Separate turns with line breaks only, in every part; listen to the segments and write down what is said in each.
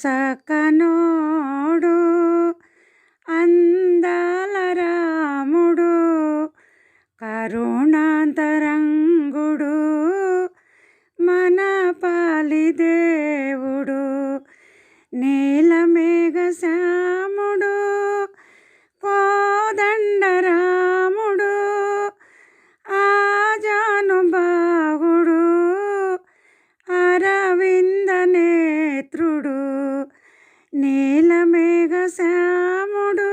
చక్కనోడు అందాల రాముడు కరుణాంతరంగుడు మన పాలి దేవుడు నీలమేఘ శ్యాముడు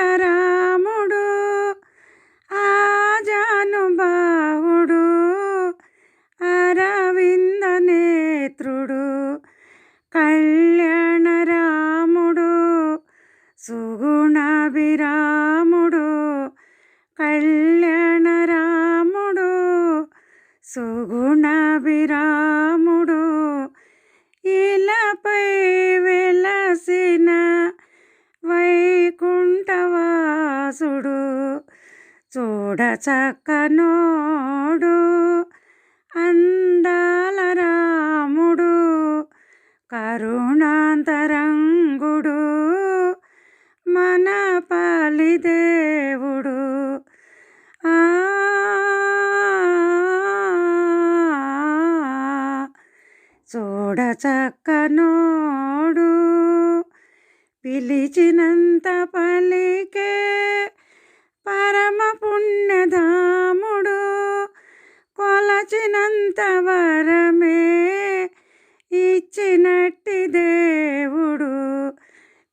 కోదండరాముడు ఆజానుబాహుడు అరవింద నేత్రుడు కళ్ళ ఇలాపై వెలసిన వైకుంఠవాసుడు చూడ చక్కనోడు అందాల రాముడు కరుణాంతరంగుడు మన పాలి చూడ చక్కనోడు. పిలిచినంత పలికే పరమ పుణ్యధాముడు కొలచినంత వరమే ఇచ్చినట్టి దేవుడు.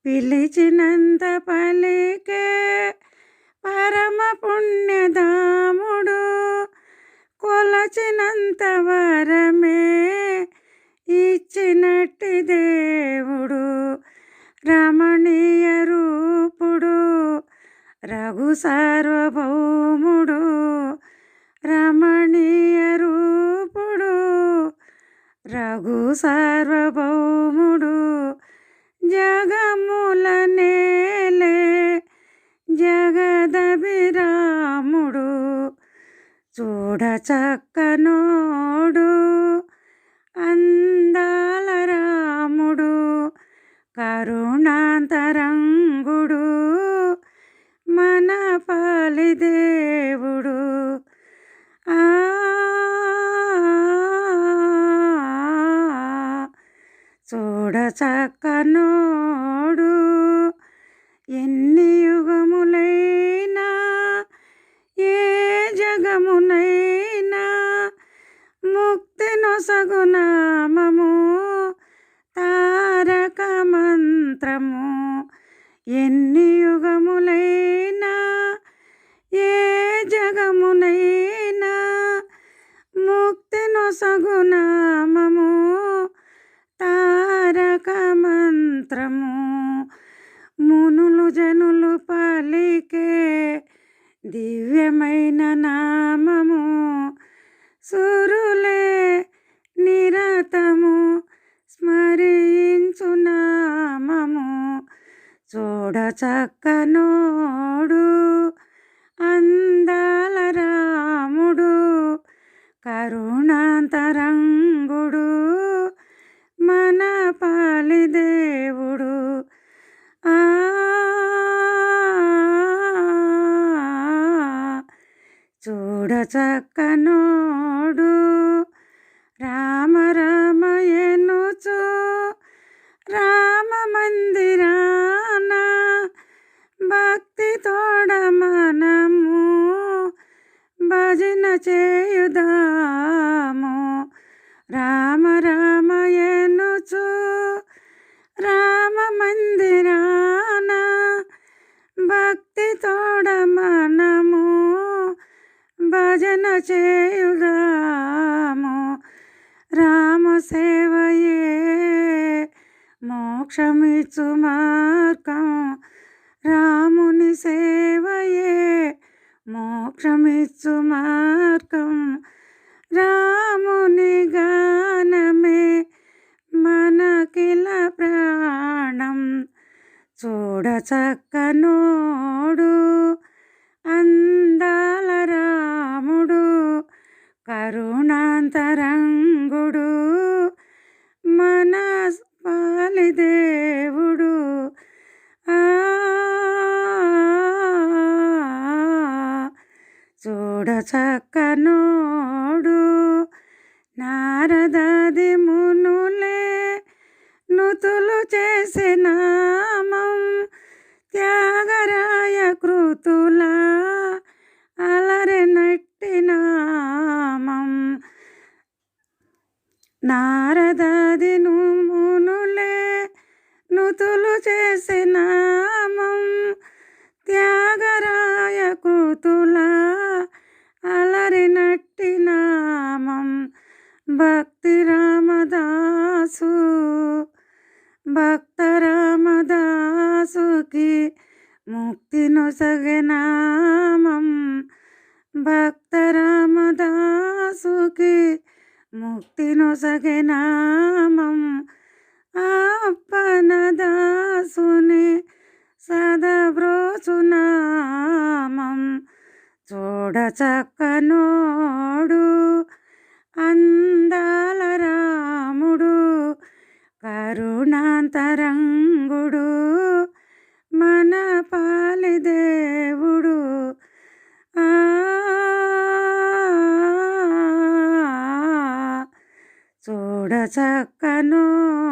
పిలిచినంత పలికే పరమ పుణ్యధాముడు కొలచినంత వరమే ఇచ్చినట్టి దేవుడు రమణీయ రూపుడు రఘు సార్వభౌముడు రమణీయ రూపుడు రఘు సార్వభౌముడు. జగముల నేలే జగదభిరాముడు చూడ చక్కనోడు అందాల రాముడు కరుణాంతరంగుడు మన పాలి దేవుడు. ఆ చూడ చక్కనోడు ఎన్ని యుగములైనా ఏ జగమునైనా ముక్తి నొసగునామము నొసగునామము తారక మంత్రము మునులు జనులు పలికే దివ్యమైన నామము. సురులే నిరతము స్మరించు నామము. చూడ చక్కనోడు అందాల రాముడు కరుణాంతరంగుడు చూడ చక్కనోడు. రామ రామయనుచు రామ మందిరాన భక్తి తోడ మనము భజన చేయుదాము. రామ రామయనుచు రామ మందిరాన భక్తి తోడ చేయుదాము. రామ సేవయే. మోక్షమిచ్చు మార్గం. రాముని సేవయే. మోక్షమిచ్చు మార్గం. రాముని గానమే మనకిల ప్రాణం. చూడ చక్కనోడు. కరుణాంతరంగుడు మనస్పాలి పాలి దేవుడు. ఆ చూడ చక్కనోడు నారదాది మునులే నుతులు చేసే త్యాగరాయ కృతుల నారదాది మునులే నుతులు చేసిన త్యాగరాయ కృతుల అలరి నట్టి నామం భక్తి రామదాసు భక్త రామదాసుకి ముక్తిను సగనామం భక్త రామదాసుకి ముక్తి నొసగే నామం అప్పనదాసుని సదబ్రోచు నామం. చూడ చక్కనోడు అందాల రాముడు కరుణాంతరంగుడు మన పాలిదేవుడు చూడ చక్కనోడు